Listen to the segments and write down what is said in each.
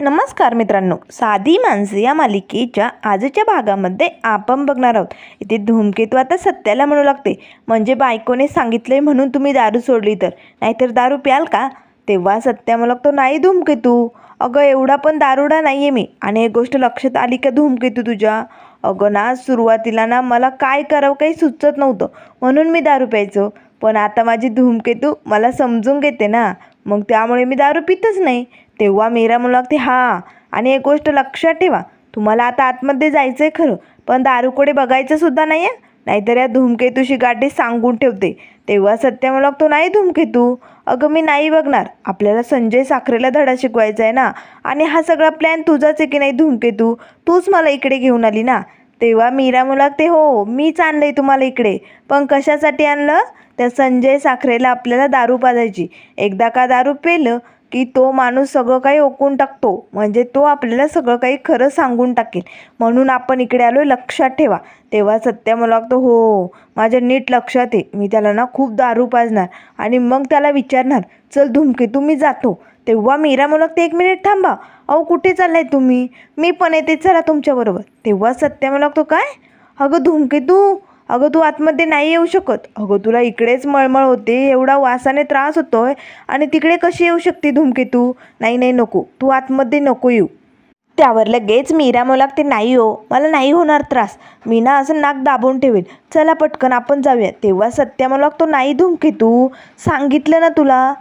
नमस्कार मित्रांनो साधी माणसे या मालिकेच्या आजच्या भागामध्ये आपण बघणार आहोत. इथे धूमकेतू आता सत्याला म्हणू लागते. म्हणजे बायकोने सांगितले म्हणून तुम्ही दारू सोडली तर. नाहीतर दारू प्याल का? तेव्हा सत्या म्हणू लागतो नाही धूमकेतू. अगं एवढा पण दारुडा नाही आहे मी. आणि एक गोष्ट लक्षात आली का धूमकेतू तुझ्या? अगं ना सुरुवातीला ना मला काय करावं काही सुचत नव्हतं. म्हणून मी दारू प्यायचो. पण आता माझी धूमकेतू मला समजून घेते ना. मग त्यामुळे मी दारू पितच नाही. तेव्हा मीरा म्हणू लागते हां आणि एक गोष्ट लक्षात ठेवा तुम्हाला आता आतमध्ये जायचं आहे खरं पण दारूकडे बघायचंसुद्धा नाही आहे नाहीतर या धूमकेतूशी गाठी सांगून ठेवते. तेव्हा सत्य म्हणू लागतो नाही धूमकेतू अगं मी नाही बघणार. आपल्याला संजय साखरेला धडा शिकवायचा आहे ना आणि हा सगळा प्लॅन तुझाच आहे की नाही धूमकेतू? तूच मला इकडे घेऊन आली ना? तेव्हा मीरा म्हणू लागते हो मीच आणलं तुम्हाला इकडे. पण कशासाठी आणलं? त्या संजय साखरेला आपल्याला दारू पाजायची. एकदा का दारू पेलं की तो माणूस सगळं काही ओकून टाकतो. म्हणजे तो आपल्याला सगळं काही खरं सांगून टाकेल. म्हणून आपण इकडे आलो लक्षात ठेवा. तेव्हा सत्य मला वाटतं हो माझ्या नीट लक्षात आहे. मी त्याला ना खूप दारू पाजणार आणि मग त्याला विचारणार चल धुमकेतू मी जातो. तेव्हा मीरा मला वाटतं एक मिनिट थांबा. अहो कुठे चाललाय तुम्ही? मी पण येते चला तुमच्याबरोबर तेव्हा सत्य मला वाटतो काय? अगं धुमके तू अगं तू आतमध्ये नाही येऊ शकत. अगं तुला इकडेच मळमळ होते एवढा वासाने त्रास होतोय. आणि तिकडे कशी येऊ शकते धूमकेतू नाही नाही नको. तू आतमध्ये नको येऊ. त्यावर लगेच मीरा मला लागते नाही हो मला नाही होणार त्रास. मी ना असं नाक दाबून ठेवेल. चला पटकन आपण जाऊया. तेव्हा सत्या मला लागतो नाही धुमकेतू सांगितलं ना तुला.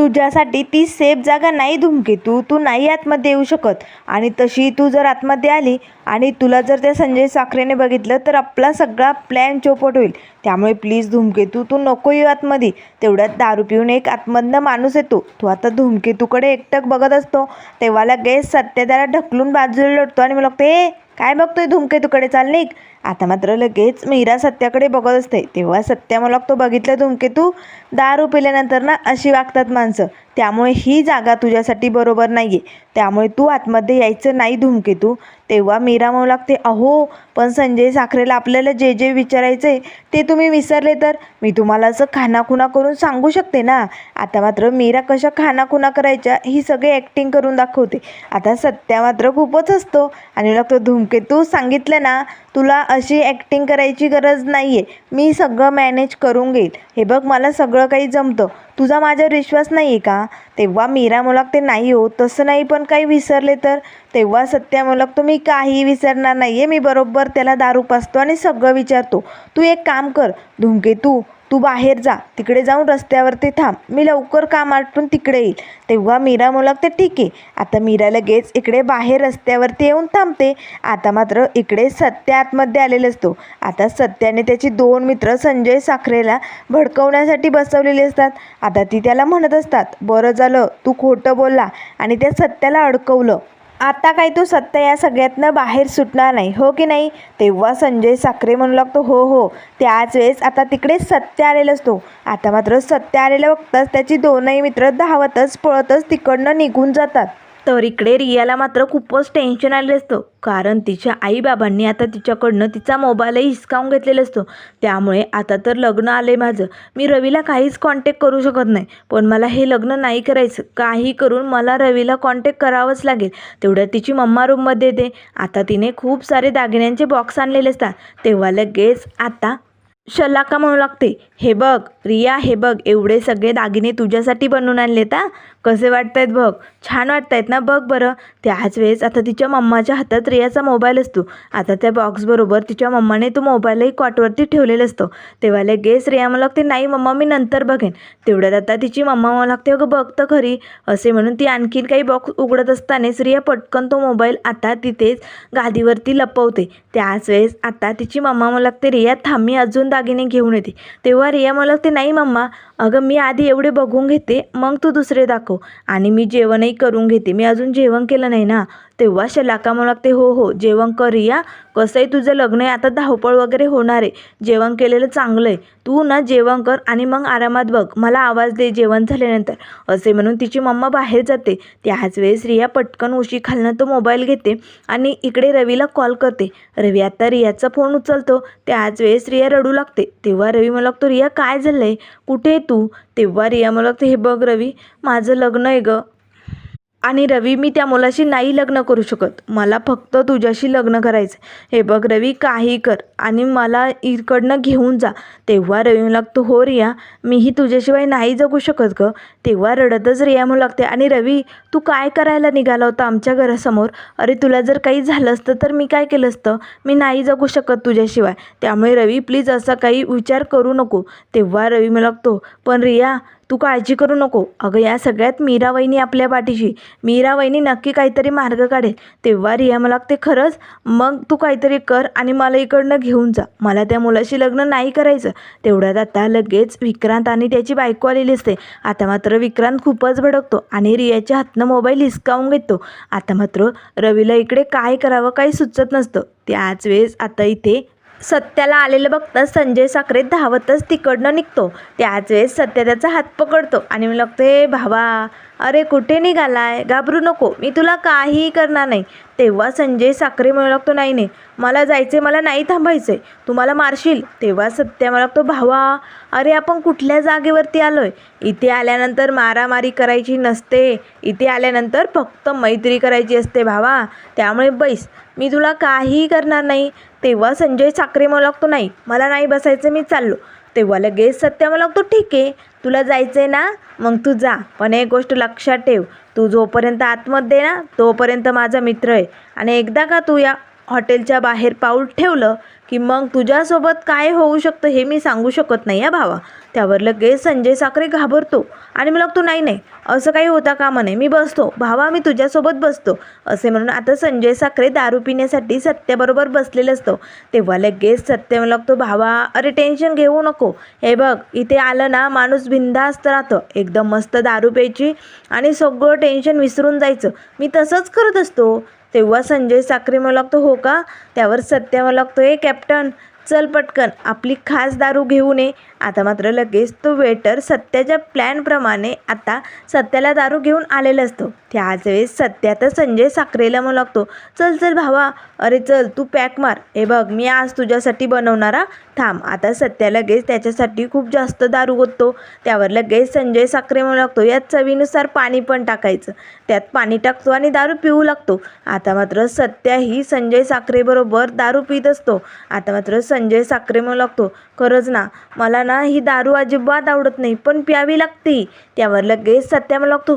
तुझ्यासाठी ती सेफ जागा नाही धूमकेतू तू नाही आतमध्ये येऊ शकत. आणि तशी तू जर आतमध्ये आली आणि तुला जर त्या संजय साखरेने बघितलं तर आपला सगळा प्लॅन चौपट होईल. त्यामुळे प्लीज धूमकेतू तू नको येऊ आतमध्ये. तेवढ्यात दारू पिऊन एक आतमधनं माणूस येतो. तो आता धुमकेतूकडे एकटक बघत असतो. तेव्हा लगेच सत्य त्याला ढकलून बाजूला लढतो आणि मला लागतं ए काय बघतोय धूमकेतूकडे चाल निघ. आता मात्र लगेच मीरा सत्याकडे बघत असते. तेव्हा सत्या मला तो बघितलं धुमकेतू दारू पिल्यानंतर ना अशी वागतात माणसं. त्यामुळे ही जागा तुझ्यासाठी बरोबर नाही आहे त्यामुळे तू आतमध्ये यायचं नाही धुमकेतू. तेव्हा मीरा म्हणू लागते अहो पण संजय साखरेला आपल्याला जे जे विचारायचं आहे ते तुम्ही विसरले तर? मी तुम्हाला असं खानाखुना करून सांगू शकते ना? आता मात्र मीरा कशा खानाखुना करायच्या ही सगळी ॲक्टिंग करून दाखवते. आता सत्या मात्र खूपच असतो आणि लागतो धुमकेतू सांगितलं ना तुला अशी ॲक्टिंग करायची गरज नाही आहे मी सगळं मॅनेज करून घेईल. हे बघ मला सगळं काही जमतं. तुझा माझ्यावर विश्वास नाही आहे का? तेव्हा मीरा मुलाक ते नाही हो. तसं नाही पण काही विसरले तर? तेव्हा सत्या मुलाक तो मी काही विसरणार नाही आहे मी बरोबर त्याला दारू पासतो आणि सगळं विचारतो. तू एक काम कर. धुमके तू बाहेर जा तिकडे जाऊन रस्त्यावरती थांब. मी लवकर काम आटून तिकडे येईल. तेव्हा मीरा मुलागते ते ठीक आहे. आता मीरा लगेच इकडे बाहेर रस्त्यावरती येऊन थांबते. आता मात्र इकडे सत्य आतमध्ये आलेला असतो. आता सत्याने त्याची दोन मित्र संजय साखरेला भडकवण्यासाठी बसवलेले असतात. आता ती त्याला म्हणत असतात बरं झालं तू खोटं बोलला आणि त्या सत्याला अडकवलं. आता काय तू सत्य या सगळ्यातनं बाहेर सुटणार नाही हो की नाही? तेव्हा संजय साखरे म्हणू लागतो हो हो. त्याच वेळेस आता तिकडे सत्य आलेला असतो. आता मात्र सत्य आलेलं बघताच त्याची दोनही मित्र धावतच पळतच तिकडनं निघून जातात. तर इकडे रियाला मात्र खूपच टेन्शन आलेलं असतं. कारण तिच्या आईबाबांनी आता तिच्याकडनं तिचा मोबाईलही हिसकावून घेतलेला असतो. त्यामुळे आता तर लग्न आले माझं. मी रवीला काहीच कॉन्टॅक्ट करू शकत नाही. पण मला हे लग्न नाही करायचं. काही करून मला रवीला कॉन्टॅक्ट करावंच लागेल. तेवढ्या तिची मम्मा रूममध्ये येते. आता तिने खूप सारे दागिन्यांचे बॉक्स आणलेले असतात. तेव्हा लगेच आता शलाका म्हणू लागते. हे बघ रिया हे बघ एवढे सगळे दागिने तुझ्यासाठी बनवून आणले का कसे वाटत आहेत बघ. छान वाटत आहेत ना बघ बरं. त्याच वेळेस आता तिच्या मम्माच्या हातात रियाचा मोबाईल असतो. आता त्या बॉक्सबरोबर तिच्या मम्माने तो मोबाईलही कॉटवरती ठेवलेला असतो. तेव्हा लगेच रिया मला लागते नाही मम्मा मी नंतर बघेन. तेवढ्यात आता तिची मम्मा मला लागते अगं बघ तर खरी. असे म्हणून ती आणखीन काही बॉक्स उघडत असतानाच रिया पटकन तो मोबाईल आता तिथेच गादीवरती लपवते. त्याच वेळेस आता तिची मम्मा मला लागते रिया थांबी अजून दागिने घेऊन येते. तेव्हा रिया मला ते नाही मम्मा अगं मी आधी एवढे बघून घेते मग तू दुसरे दाखव. आणि मी जेवणही करून घेते. मी अजून जेवण केलं नाही ना. तेव्हा शलाका मला लागते हो हो जेवण कर रिया. कसंही तुझं लग्न आहे आता धावपळ वगैरे होणार आहे. जेवण केलेलं चांगलं आहे. तू ना जेवण कर आणि मग आरामात बघ. मला आवाज दे जेवण झाल्यानंतर. असे म्हणून तिची मम्मा बाहेर जाते. त्याच वेळेस रिया पटकन उशी खालनं तो मोबाईल घेते आणि इकडे रवीला कॉल करते. रवी आता रियाचा फोन उचलतो. त्याच वेळेस रिया रडू लागते. तेव्हा रवी मला लागतो रिया काय झालं आहे कुठे आहे तू? तेव्हा रिया मला लागते हे बघ रवी माझं लग्न आहे गं. आणि रवी मी त्या मुलाशी नाही लग्न करू शकत. मला फक्त तुझ्याशी लग्न करायचं हे बघ रवी काही कर आणि मला इकडनं घेऊन जा. तेव्हा रवी म्हणू लागतो हो रिया मीही तुझ्याशिवाय नाही जगू शकत ग. तेव्हा रडतच रिया म्हणू लागते आणि रवी तू काय करायला निघाला होता आमच्या घरासमोर? अरे तुला जर काही झालं असतं तर मी काय केलं असतं? मी नाही जगू शकत तुझ्याशिवाय. त्यामुळे रवी प्लीज असा काही विचार करू नको. तेव्हा रवी म्हणू लागतो पण रिया तू काळजी करू नको. अगं या सगळ्यात मीरा वहिनी आपल्या पाठीशी. मीरा वहिनी नक्की काहीतरी मार्ग काढेल. तेव्हा रिया मला लागते खरंच मग तू काहीतरी कर आणि मला इकडनं घेऊन जा. मला त्या मुलाशी लग्न नाही करायचं. तेवढ्यात आता लगेच विक्रांत आणि त्याची बायको आलेली असते. आता मात्र विक्रांत खूपच भडकतो आणि रियाच्या हातनं मोबाईल हिसकावून घेतो. आता मात्र रवीला इकडे काय करावं काही सुचत नसतं. त्याच वेळेस आता इथे सत्याला आलेलं बघता संजय साखरे धावतच तिकडनं निघतो. त्याच वेळेस सत्या त्याचा हात पकडतो आणि मी लागते भावा अरे कुठे निघालाय? घाबरू नको. मी तुला काहीही करणार नाही. तेव्हा संजय साखरे म्हणू लागतो नाही नाही मला जायचे मला नाही थांबायचे तू मला मारशील. तेव्हा सत्या मला लागतो भावा अरे आपण कुठल्या जागेवरती आलोय? इथे आल्यानंतर मारामारी करायची नसते. इथे आल्यानंतर फक्त मैत्री करायची असते भावा. त्यामुळे बैस मी तुला काहीही करणार नाही. तेव्हा संजय साखरे मला लागतो नाही मला नाही बसायचं मी चाललो. तेव्हा लगेच सत्या मला तो ठीक आहे तुला जायचं आहे ना मग तू जा. पण एक गोष्ट लक्षात ठेव तू जोपर्यंत आतमध्ये ना तोपर्यंत माझा मित्र आहे. आणि एकदा का तू या हॉटेलच्या बाहेर पाऊल ठेवलं की मग तुझ्यासोबत काय होऊ शकतं हे मी सांगू शकत नाही या भावा. त्यावर लगेच संजय साखरे घाबरतो. आणि मला तो नाही नाही असं काही होता कामा नाही मी बसतो. भावा मी तुझ्यासोबत बसतो. असे म्हणून आता संजय साखरे दारू पिण्यासाठी सत्याबरोबर बसलेलं असतो. तेव्हा लगेच सत्य मला लागतो भावा अरे टेन्शन घेऊ नको. हे बघ इथे आलं ना माणूस बिंदास्त राहतं. एकदम मस्त दारू प्यायची आणि सगळं टेन्शन विसरून जायचं. मी तसंच करत असतो. तेव्हा संजय साखरे मला लागतो हो का? त्यावर सत्य मला लागतो हे कॅप्टन चल पटकन आपली खास दारू घेऊन ये आता मात्र लगेच तो वेटर सत्याच्या प्लॅनप्रमाणे आता सत्याला दारू घेऊन आलेला असतो. त्याच वेळेस सत्या तर संजय साखरेला म्हणू लागतो चल चल भावा. अरे चल तू पॅक मार. हे बघ मी आज तुझ्यासाठी बनवणारा थांब आता सत्या लगेच त्याच्यासाठी खूप जास्त दारू ओततो. त्यावर लगेच संजय साखरे म्हणू लागतो यात चवीनुसार पाणी पण टाकायचं. त्यात पाणी टाकतो आणि दारू पिऊ लागतो. आता मात्र सत्या ही संजय साखरेबरोबर दारू पित असतो. आता मात्र संजय साखरे म्हणू लागतो खरंच ना मला ना ही दारू अजिबात आवडत नाही पण प्यावी लागते. त्यावर लगेच सत्या म्हणू लागतो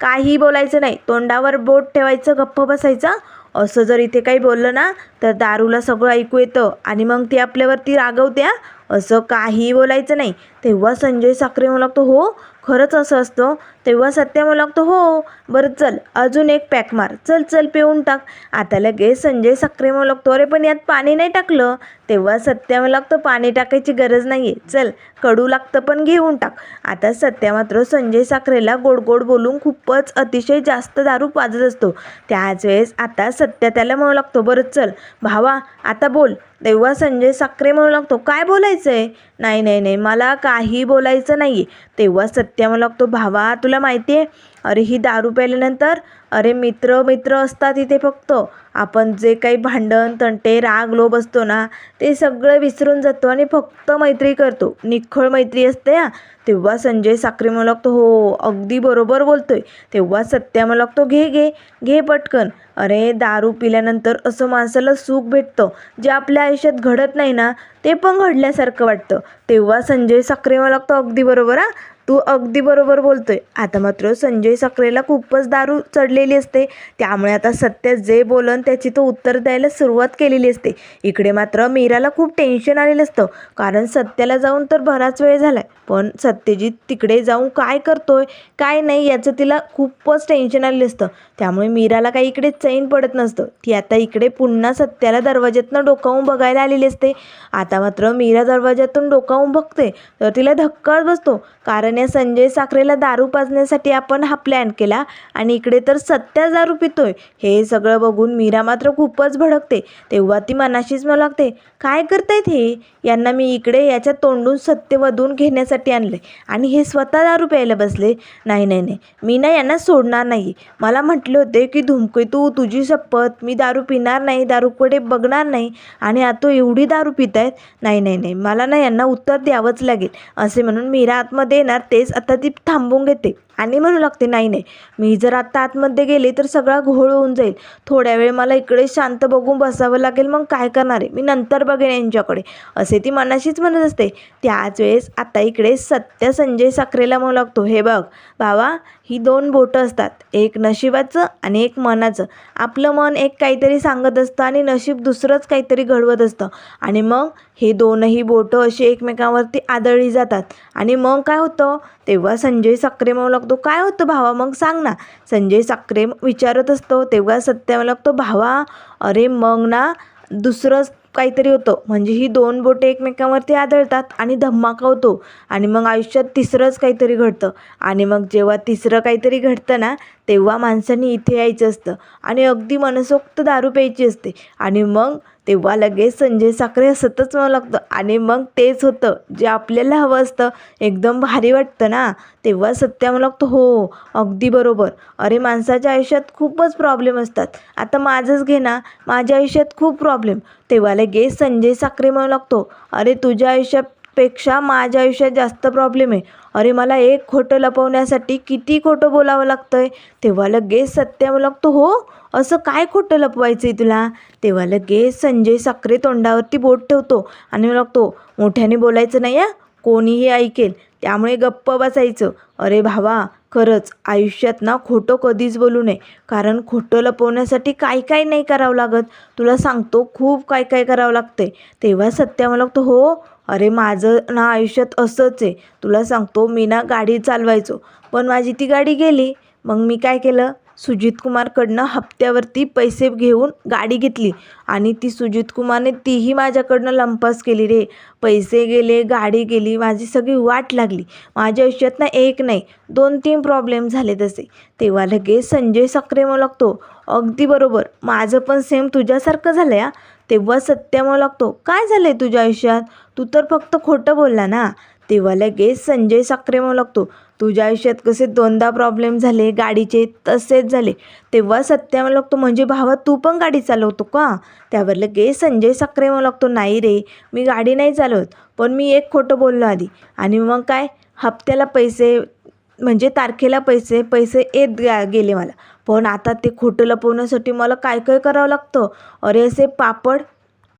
काही बोलायचं नाही तोंडावर बोट ठेवायचं गप्प बसायचं असं जर इथे काही बोललं ना तर दारूला सगळं ऐकू येतं आणि मग ती आपल्यावरती रागवत्या असं काही बोलायचं नाही. तेव्हा संजय साखरे म्हणू लागतो हो खरंच असं असतं. तेव्हा सत्या मला लागतो हो बरं चल अजून एक पॅक मार. चल चल पिऊन टाक. आता लगेच संजय साखरे मला लागतो अरे पण यात पाणी नाही टाकलं. तेव्हा सत्या मला लागतो पाणी टाकायची गरज नाही आहे चल कडू लागतं पण घेऊन टाक. आता सत्या मात्र संजय साखरेला गोड गोड बोलून खूपच अतिशय जास्त दारू पाजत असतो. त्याच वेळेस आता सत्या त्याला म्हणू लागतो बरं चल भावा आता बोल. तेव्हा संजय साखरे म्हणू लागतो काय बोलायचं आहे नाही नाही नाही मला काही बोलायचं नाही आहे तेव्हा सत्या म्हणू लागतो भावा तुला माहिती आहे अरे ही दारू प्यायल्यानंतर अरे मित्र मित्र असतात इथे फक्त. आपण जे काही भांडण तंटे राग लोभ असतो ना ते सगळं विसरून जातो आणि फक्त मैत्री करतो. निखळ मैत्री असते ना तेव्हा संजय साखरे मला लागतो हो अगदी बरोबर बोलतोय. तेव्हा सत्या मला लागतो घे घे घे पटकन. अरे दारू पिल्यानंतर असं माणसाला सुख भेटतं. जे आपल्या आयुष्यात घडत नाही ना ते पण घडल्यासारखं वाटतं. तेव्हा संजय साखरे मला लागतो अगदी बरोबर हा. तू अगदी बरोबर बोलतोय. आता मात्र संजय साखरेला खूपच दारू चढले केलेली असते. त्यामुळे आता सत्य जे बोलन त्याची तो उत्तर द्यायला सुरुवात केलेली असते. इकडे मात्र मीराला खूप टेन्शन आलेलं असतं. कारण सत्याला जाऊन तर बराच वेळ झालाय. पण सत्यजित तिकडे जाऊन काय करतोय काय नाही याचं तिला खूपच टेन्शन आलेलं असतं. त्यामुळे मीराला काही इकडे चैन पडत नसतं. ती आता इकडे पुन्हा सत्याला दरवाज्यातनं डोकावून बघायला आलेली असते. आता मात्र मीरा दरवाज्यातून डोकावून बघते तर तिला धक्काच बसतो. कारण या संजय साखरेला दारू पाजण्यासाठी आपण हा प्लॅन केला आणि इकडे तर सत्या दारू पितोय. हे सगळं बघून मीरा मात्र खूपच भडकते. तेव्हा ती मनाशीच मला लागते काय करतायत हे? यांना मी इकडे याच्या तोंडून सत्य वधून घेण्यासाठी आणले आणि हे स्वतः दारू प्यायला बसले. नाही नाही नाही. मी ना यांना सोडणार नाही मला म्हटले होते की धुमके तू तुझी शपथ मी दारू पिणार नाही दारूकडे बघणार नाही आणि आता एवढी दारू पित आहेत नाही नाही नाही मला ना यांना उत्तर द्यावंच लागेल. असे म्हणून मीरा आतमध्ये येणार तेच आता ती थांबवून घेते. आणि म्हणू लागते नाही नाही मी जर आत्ता आतमध्ये गेले तर सगळा घोळ होऊन जाईल. थोड्या वेळ मला इकडे शांत बघून बसावं लागेल मग काय करणार आहे? मी नंतर बघेन यांच्याकडे. असे ती मनाशीच म्हणत असते. त्याच वेळेस आता इकडे सत्य संजय साखरेला म्हणू लागतो हे बघ भावा ही दोन बोटं असतात एक नशिबाचं आणि एक मनाचं. आपलं मन एक काहीतरी सांगत असतं आणि नशीब दुसरंच काहीतरी घडवत असतं. आणि मग हे दोनही बोटं अशी एकमेकांवरती आदळली जातात. आणि मग काय होतं? तेव्हा संजय साखरे म्हणू लागतो काय होतं भावा? मग सांग ना. संजय साखरे विचारत असतो तेव्हा सत्य मला लागतो भावा अरे मग ना दुसरंच काहीतरी होतं. म्हणजे ही दोन बोटे एकमेकांवरती आदळतात आणि धमाका होतो. आणि मग आयुष्यात तिसरंच काहीतरी घडतं. आणि मग जेव्हा तिसरं काहीतरी घडतं ना तेव्हा माणसांनी इथे यायचं असतं. आणि अगदी मनसोक्त दारू प्यायची असते. आणि मग तेव्हा लगेच संजय साखरे हसतच म्हणू लागतं. आणि मग तेच होतं. जे आपल्याला हवं असतं. एकदम भारी वाटतं ना. तेव्हा सत्या मला लागतो हो अगदी बरोबर. अरे माणसाच्या आयुष्यात खूपच प्रॉब्लेम असतात. आता माझंच घे ना. माझ्या आयुष्यात खूप प्रॉब्लेम तेव्हा लगेच संजय साखरे म्हणू लागतो अरे तुझ्या आयुष्यापेक्षा माझ्या आयुष्यात जास्त प्रॉब्लेम आहे. अरे मला एक खोटं लपवण्यासाठी किती खोटं बोलावं लागतं आहे तेव्हा लगेच सत्या मला लागतो हो असं काय खोटं लपवायचं आहे तुला? तेव्हा लगेच संजय साखरे तोंडावरती बोट ठेवतो आणि लागतो मोठ्याने बोलायचं नाही या कोणीही ऐकेल. त्यामुळे गप्प बसायचं. अरे भावा खरंच आयुष्यात ना खोटं कधीच बोलू नये कारण खोटं लपवण्यासाठी काय काय नाही करावं लागत. तुला सांगतो खूप काय काय करावं लागते तेव्हा सत्या मला लागतो हो अरे माझं ना आयुष्यात असंच आहे. तुला सांगतो मी ना गाडी चालवायचो पण माझी ती गाडी गेली. मग मी काय केलं? सुजित कुमारकडनं हप्त्यावरती पैसे घेऊन गाडी घेतली आणि ती सुजित कुमारने तीही माझ्याकडनं लंपास केली रे. पैसे गेले गाडी गेली माझी सगळी वाट लागली. माझ्या आयुष्यात ना एक नाही दोन तीन प्रॉब्लेम झाले तसे तेव्हा लगेच संजय सक्रे म्हणू लागतो. अगदी बरोबर माझं पण सेम तुझ्यासारखं झालं या तेव्हा सत्य लागतो काय झालं आहे तुझ्या आयुष्यात? तू तर फक्त खोटं बोलला ना? तेव्हा लगेच संजय साखरे म्हणू लागतो तुझ्या आयुष्यात कसे दोनदा प्रॉब्लेम झाले गाडीचे तसेच झाले. तेव्हा सत्या मला लागतो म्हणजे भावा तू पण गाडी चालवतो का? त्यावर लगे संजय साखरे म्हणू लागतो नाही रे मी गाडी नाही चालवत पण मी एक खोटं बोललो आधी. आणि मग काय? हप्त्याला पैसे म्हणजे तारखेला पैसे पैसे येत गेले मला. पण आता ते खोटं लपवण्यासाठी मला काय काय करावं लागतं? अरे असे पापड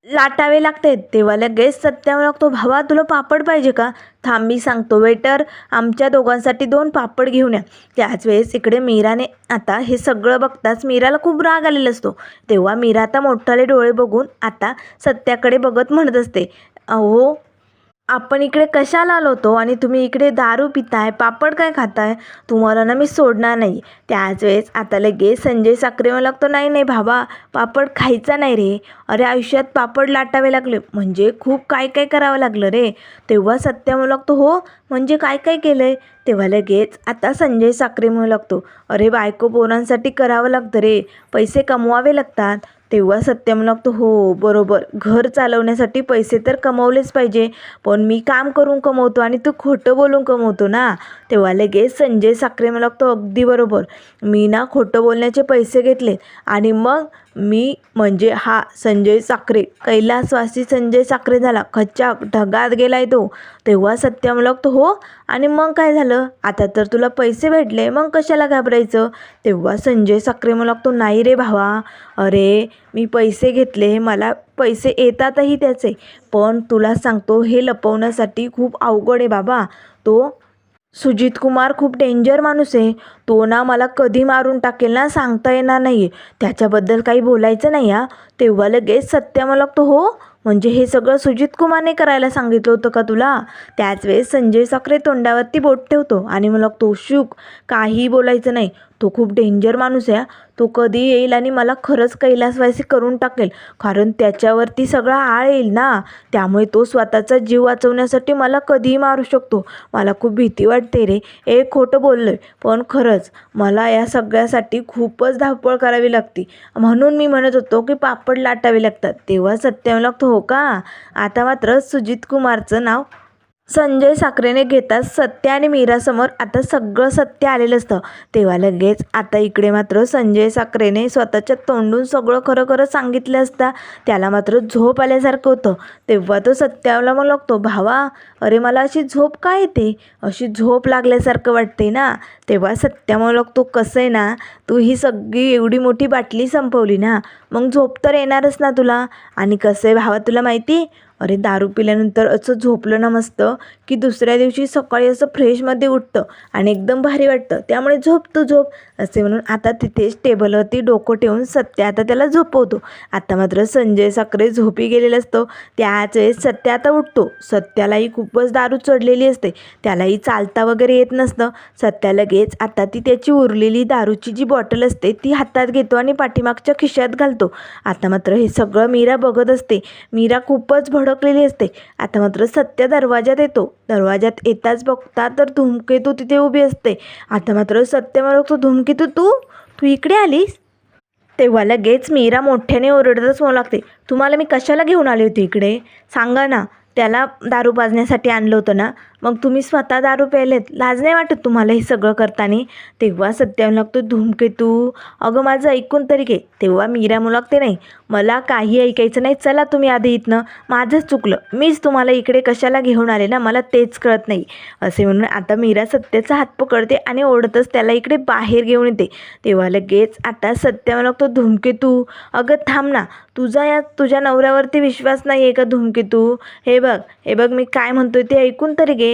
लाटावे लागते. तेव्हा लगेच सत्यावर लागतो. भावा तुला पापड पाहिजे का? थांब मी सांगतो. वेटर आमच्या दोघांसाठी दोन पापड घेऊन या. त्याच वेळेस इकडे मीराने आता हे सगळं बघताच मीराला खूप राग आलेला असतो. तेव्हा मीरा आता मोठाले डोळे बघून आता सत्याकडे बघत म्हणत असते. अहो आपण इकडे कशाला आलो होतो आणि तुम्ही इकडे दारू पिताय पापड काय खाताय? तुम्हाला ना मी सोडणार नाही. त्याच वेळेस आता लगेच संजय साखरे मला लागतो नाही नाही बाबा पापड खायचा नाही रे. अरे आयुष्यात पापड लाटावे लागले. म्हणजे खूप काय काय करावं लागलं रे? तेव्हा सत्या म्हणू लागतो हो म्हणजे काय काय केलं आहे तेव्हा लगेच आता संजय साखरे म्हणू लागतो अरे बायको पोरांसाठी करावं लागतं रे पैसे कमवावे लागतात. तेव्हा सत्यम लागतो हो बरोबर घर चालवण्यासाठी पैसे तर कमवलेच पाहिजे पण मी काम करून कमवतो आणि तू खोटं बोलून कमवतो ना. तेव्हा लगेच संजय साखरे मला लागतो अगदी बरोबर मी ना खोटं बोलण्याचे पैसे घेतले आणि मग मी म्हणजे हा संजय साखरे कैलासवासी संजय साखरे झाला खच्चा ढगात गेलाय तो तेव्हा सत्य मला लागतो हो आणि मग काय झालं? आता तर तुला पैसे भेटले मग कशाला घाबरायचं? तेव्हा संजय साखरे मला लागतो नाही रे भावा अरे मी पैसे घेतले मला पैसे येतातही त्याचे पण तुला सांगतो हे लपवण्यासाठी खूप अवघड आहे बाबा तो सुजित कुमार खूप डेंजर माणूस आहे. तो ना मला कधी मारून टाकेल ना सांगता येणार नाही त्याच्याबद्दल काही बोलायचं नाही हा. तेव्हा लगेच सत्या मला लागतो हो म्हणजे हे सगळं सुजित कुमारने करायला सांगितलं होतं का तुला? त्याच वेळेस संजय साखरे तोंडावरती बोट ठेवतो आणि मला तो शुक काही बोलायचं नाही. तो खूप डेंजर माणूस आहे तो कधी येईल आणि मला खरंच कैलासवासी करून टाकेल. कारण त्याच्यावरती सगळा आळ येईल ना. त्यामुळे तो स्वतःचा जीव वाचवण्यासाठी मला कधीही मारू शकतो. मला खूप भीती वाटते रे. ए खोटं बोललो आहे पण खरंच मला या सगळ्यासाठी खूपच धावपळ करावी लागते. म्हणून मी म्हणत होतो की पापड लाटावे लागतात. तेव्हा सत्यम लागतो हो का? आता मात्र सुजित कुमारचं नाव संजय साखरेने घेताच सत्य आणि मीरासमोर आता सगळं सत्य आलेलं असतं. तेव्हा लगेच आता इकडे मात्र संजय साखरेने स्वतःच्या तोंडून सगळं खरं खरं सांगितलं असता. त्याला मात्र झोप आल्यासारखं होतं. तेव्हा तो सत्याला मग लागतो भावा अरे मला अशी झोप काय येते? अशी झोप लागल्यासारखं वाटते ना? तेव्हा सत्या मग लागतो कसं आहे ना तू ही सगळी एवढी मोठी बाटली संपवली ना मग झोप तर येणारच ना तुला? आणि कसं आहे भावा तुला माहिती? अरे दारू पिल्यानंतर असं झोपलं ना मस्त की दुसऱ्या दिवशी सकाळी असं फ्रेशमध्ये उठतं आणि एकदम भारी वाटतं. त्यामुळे झोप तू झोप असे म्हणून आता तिथेच टेबलवरती डोकं ठेवून सत्य आता त्याला झोपवतो. आता मात्र संजय साखरे झोपी गेलेला असतो. त्याच वेळेस सत्य आता उठतो. सत्यालाही खूपच दारू चढलेली असते. त्यालाही चालता वगैरे येत नसतं. सत्या लगेच आता ती त्याची उरलेली दारूची जी बॉटल असते ती हातात घेतो आणि पाठीमागच्या खिशात घालतो. आता मात्र हे सगळं मीरा बघत असते. मीरा खूपच भडकलेली असते. आता मात्र सत्य दरवाजात येतो. दरवाजात येताच बघता तर धूमकेतू तिथे उभी असते. आता मात्र सत्य म्हणतो धूमकेतू तू? तू इकडे आलीस? तेव्हा लगेच मीरा मोठ्याने ओरडतच म्हणू लागते. तुम्हाला मी कशाला घेऊन आले होते इकडे? सांगा ना. त्याला दारू पाजण्यासाठी आणलं होतं ना? मग तुम्ही स्वतः दारू प्यायलेत. लाज नाही वाटत तुम्हाला हे सगळं करताना? तेव्हा सत्याम लागतो धूमकेतू. अगं माझं ऐकून तरी घे. तेव्हा मीरा मुलागते नाही मला काही ऐकायचं नाही. चला तुम्ही आधी इथनं. माझंच चुकलं. मीच तुम्हाला इकडे कशाला घेऊन आले ना? मला तेच कळत नाही. असे म्हणून आता मीरा सत्याचा हात पकडते आणि ओढतच त्याला इकडे बाहेर घेऊन येते. तेव्हा लगेच आता सत्याम लागतो धूमकेतू. अगं थांब ना. तुझा या तुझ्या नवऱ्यावरती विश्वास नाही आहे का धूमकेतू? हे बघ हे बघ मी काय म्हणतोय ते ऐकून तरी घे.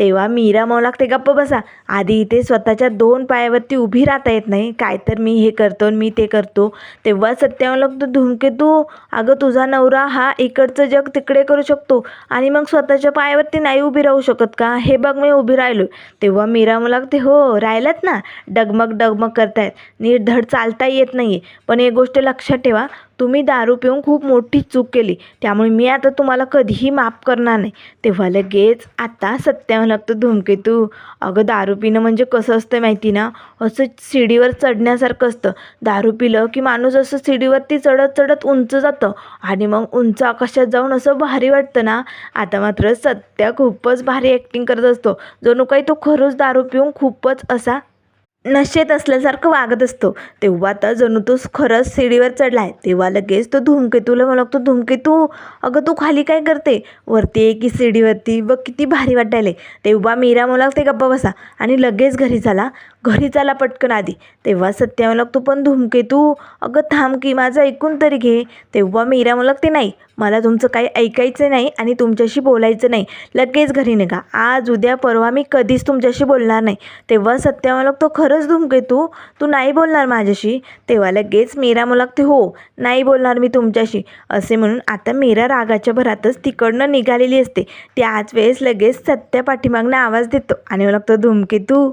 तेव्हा मीरा म्हणू लागते गप्प बसा. आधी इथे स्वतःच्या दोन पायावरती उभी राहता येत नाही. काय तर मी हे करतो आणि मी ते करतो. तेव्हा सत्य म्हणू लागतो धूमकेतू अगं तुझा नवरा हा इकडचं जग तिकडे करू शकतो. आणि मग स्वतःच्या पायावरती नाही उभी राहू शकत का? हे बघ मी उभी राहिलो तेव्हा मीरा म्हणू लागते हो राहिलात ना? डगमग डगमग करतायत. निर्धड चालता येत नाही आहे पण एक गोष्ट लक्षात ठेवा तुम्ही दारू पिऊन खूप मोठी चूक केली. त्यामुळे मी आता तुम्हाला कधीही माफ करणार नाही. तेव्हा लगेच आता सत्यावर लागतो धूमकेतू अगं दारू पिणं म्हणजे कसं असतं माहिती ना? असं शिडीवर चढण्यासारखं असतं. दारू पिलं की माणूस असं शिडीवरती चढत चढत उंच जातं. आणि मग उंच आकाशात जाऊन असं भारी वाटतं ना? आता मात्र सत्या खूपच भारी ॲक्टिंग करत असतो. जणू काही तो खरंच दारू पिऊन खूपच असा नशेत असल्यासारखं वागत असतो. तेव्हा आता जणू तो खरंच सीडीवर चढला आहे तेव्हा लगेच तो धूमकेतूला म्हणू लागतो धूमकेतू अगं तू खाली काय करते? वरती आहे की सीडीवरती व किती भारी वाटायले तेव्हा मीरा म्हणू लागते गप्पा बसा. आणि लगेच घरी झाला. घरी चला पटकन आधी. तेव्हा सत्या म्हणू लागतो पण धूमकेतू अगं थांब की माझं ऐकून तरी घे. तेव्हा मीरा म्हणू लागते नाही. मला तुमचं काही ऐकायचं नाही आणि तुमच्याशी बोलायचं नाही. लगेच घरी निघा. आज उद्या परवा मी कधीच तुमच्याशी बोलणार नाही. तेव्हा सत्या मला लागतो खरंच धुमकेतू तू? नाही बोलणार माझ्याशी? तेव्हा लगेच मीरा मला लागते हो नाही बोलणार मी तुमच्याशी. असे म्हणून आता मीरा रागाच्या भरातच तिकडनं निघालेली असते. त्याच वेळेस लगेच सत्या पाठीमागनं आवाज देतो आणि मला लागतो धुमकेतू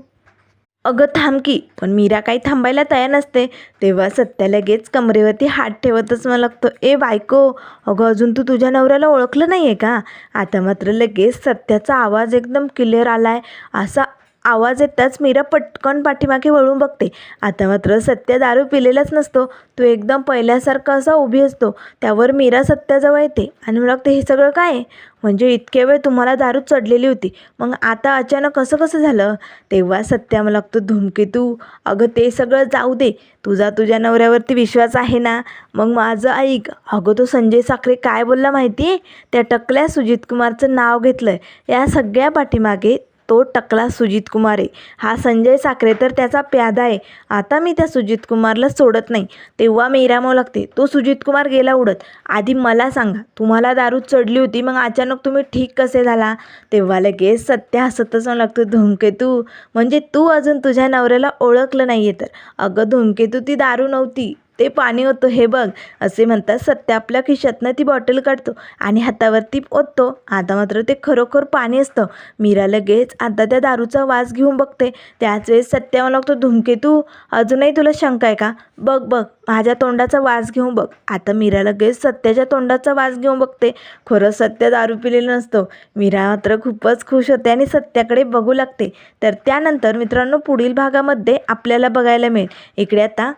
अगं थांब की पण मीरा काही थांबायला तयार नसते. तेव्हा सत्या लगेच कमरेवरती हात ठेवतच मला लागतो ए बायको अगं अजून तू तुझ्या नवऱ्याला ओळखलं नाही आहे का? आता मात्र लगेच सत्याचा आवाज एकदम क्लिअर आला आहे असा आवाज येताच मीरा पटकन पाठीमागे वळून बघते. आता मात्र सत्या दारू पिलेलाच नसतो. तो एकदम पहिल्यासारखा असा उभी असतो. त्यावर मीरा सत्याजवळ येते आणि मला लागते हे सगळं काय? आहे म्हणजे इतके वेळ तुम्हाला दारू चढलेली होती. मग आता अचानक असं कसं झालं? तेव्हा सत्या मला लागतो धुमकेतू अगं ते सगळं जाऊ दे. तुझा तुझ्या नवऱ्यावरती विश्वास आहे ना? मग माझं ऐक. अगं तो संजय साखरे काय बोलला माहिती आहे त्या टकल्या सुजित कुमारचं नाव घेतलं आहे या सगळ्या पाठीमागे तो टकला सुजित कुमार आहे. हा संजय साखरे तर त्याचा प्यादा आहे. आता मी त्या सुजित कुमारला सोडत नाही. तेव्हा मी मीरामाव लागते. तो सुजित कुमार गेला उडत. आधी मला सांगा तुम्हाला दारू चढली होती मग अचानक तुम्ही ठीक कसे झाला? तेव्हा लगेच सत्य हसतच लागतो धूमकेतू म्हणजे तू अजून तुझ्या नवऱ्याला ओळखलं नाही आहे तर. अगं धूमकेतू ती दारू नव्हती. ते पाणी होतं हे बघ असे म्हणतात सत्य आपल्या खिशातनं ती बॉटल काढतो आणि हातावरती ओततो. आता मात्र ते खरोखर पाणी असतं. मीरा लगेच आता त्या दारूचा वास घेऊन बघते. त्याच वेळेस सत्या मला लागतो धुमकेतू अजूनही तुला शंका आहे का? बघ बघ माझ्या तोंडाचा वास घेऊन बघ. आता मीरा लगेच सत्याच्या तोंडाचा वास घेऊन बघते. खरं सत्य दारू पिलेलं नसतं. मीरा मात्र खूपच खुश होते आणि सत्याकडे बघू लागते. तर त्यानंतर मित्रांनो पुढील भागामध्ये आपल्याला बघायला मिळेल. इकडे आता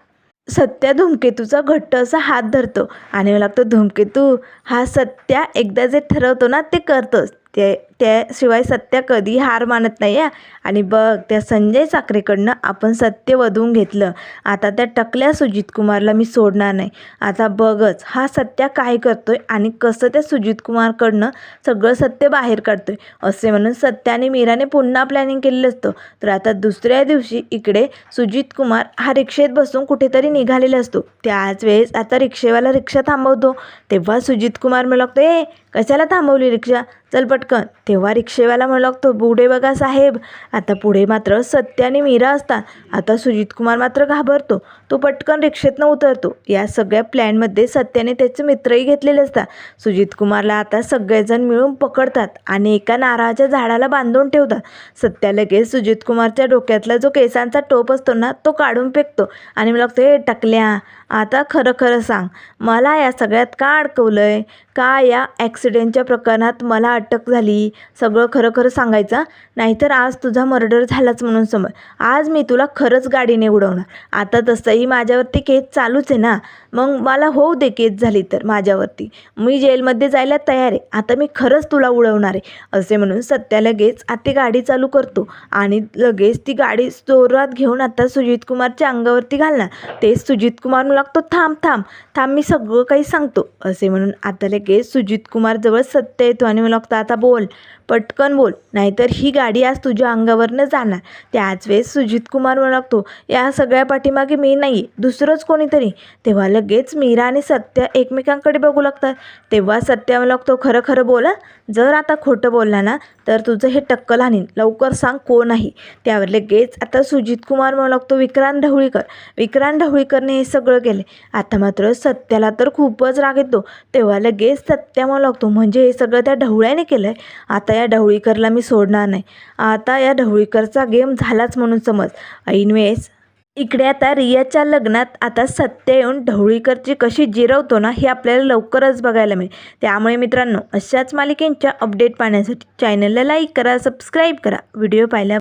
सत्या धूमकेतूचा घट्ट असा हात धरतो. आणि मला लागतो धूमकेतू हा सत्या एकदा जे ठरवतो ना ते करतोच. ते त्याशिवाय सत्या कधी हार मानत नाही आहे आणि बघ त्या संजय साखरेकडनं आपण सत्य वधवून घेतलं. आता त्या टकल्या सुजित कुमारला मी सोडणार नाही. आता बघच हा सत्या काय करतोय आणि कसं त्या सुजित कुमारकडनं सगळं सत्य बाहेर काढतोय. असे म्हणून सत्या आणि मीराने पुन्हा प्लॅनिंग केलेलं असतं. तर आता दुसऱ्या दिवशी इकडे सुजित कुमार हा रिक्षेत बसून कुठेतरी निघालेला असतो. त्याच वेळेस आता रिक्षेवाला रिक्षा थांबवतो. तेव्हा सुजित कुमार लागतो ए कशाला थांबवली रिक्षा? चल पटकन. तेव्हा रिक्षेवाला म्हणू लागतो पुढे बघा साहेब. आता पुढे मात्र सत्य आणि मीरा असतात. आता सुजित कुमार मात्र घाबरतो. तो पटकन रिक्षेतनं उतरतो. या सगळ्या प्लॅनमध्ये सत्याने त्याचे मित्रही घेतलेले असतात. सुजित कुमारला आता सगळेजण मिळून पकडतात आणि एका नारळाच्या झाडाला बांधून ठेवतात. सत्या लगेच सुजित कुमारच्या डोक्यातला जो केसांचा टोप असतो ना तो काढून फेकतो आणि मला लागतो हे टकल्या आता खरं खरं सांग मला या सगळ्यात का अडकवलं आहे का या ॲक्सिडेंटच्या प्रकरणात मला अटक झाली? सगळं खरं खरं सांगायचं? नाहीतर आज तुझा मर्डर झालाच म्हणून समज. आज मी तुला खरंच गाडीने उडवणार. आता तसंही माझ्यावरती केस चालूच आहे ना. मग मला होऊ दे केस झाली तर माझ्यावरती. मी जेलमध्ये जायला तयार आहे. आता मी खरंच तुला उडवणार आहे. असे म्हणून सत्या लगेच आता गाडी चालू करतो. आणि लगेच ती गाडी जोरात घेऊन आता सुजित कुमारच्या अंगावरती घालणार. ते सुजित कुमार लागतो थांब थांब. थांब मी सगळं काही सांगतो. असे म्हणून आता लगेच सुजित कुमारजवळ सत्य येतो आणि मला लागतो आता बोल. पटकन बोल. नाहीतर ही गाडी आज तुझ्या अंगावरनं जाणार. त्याच वेळेस सुजित कुमार म्हणू लागतो या सगळ्या पाठीमागे मी नाही नाही दुसरंच कोणीतरी. तेव्हा लगेच मीरा आणि सत्य एकमेकांकडे बघू लागतात. तेव्हा सत्य म्हणू लागतो खरं खरं बोला जर आता खोटं बोलला ना तर तुझं हे टक्कल आणीन लवकर सांग कोण आहे. त्यावर लगेच आता सुजित कुमार म्हणू लागतो विक्रांत ढवळीकर. विक्रांत ढवळीकरने हे सगळं केले आता मात्र सत्याला तर खूपच राग येतो. तेव्हा लगेच सत्या म्हणू लागतो म्हणजे हे सगळं त्या ढवळ्याने केलं आहे आता या ढवळीकरला मी सोडणार नाही. आता या ढवळीकरचा गेम झालाच म्हणून समज. ऐनवेळेस इकडे आता रियाच्या लग्नात आता सत्य येऊन ढवळीकरची कशी जिरवतो ना हे आपल्याला लवकरच बघायला मिळेल. त्यामुळे मित्रांनो अशाच मालिकेंच्या अपडेट पाहण्यासाठी चॅनलला लाईक करा सबस्क्राईब करा. व्हिडिओ पाहिल्या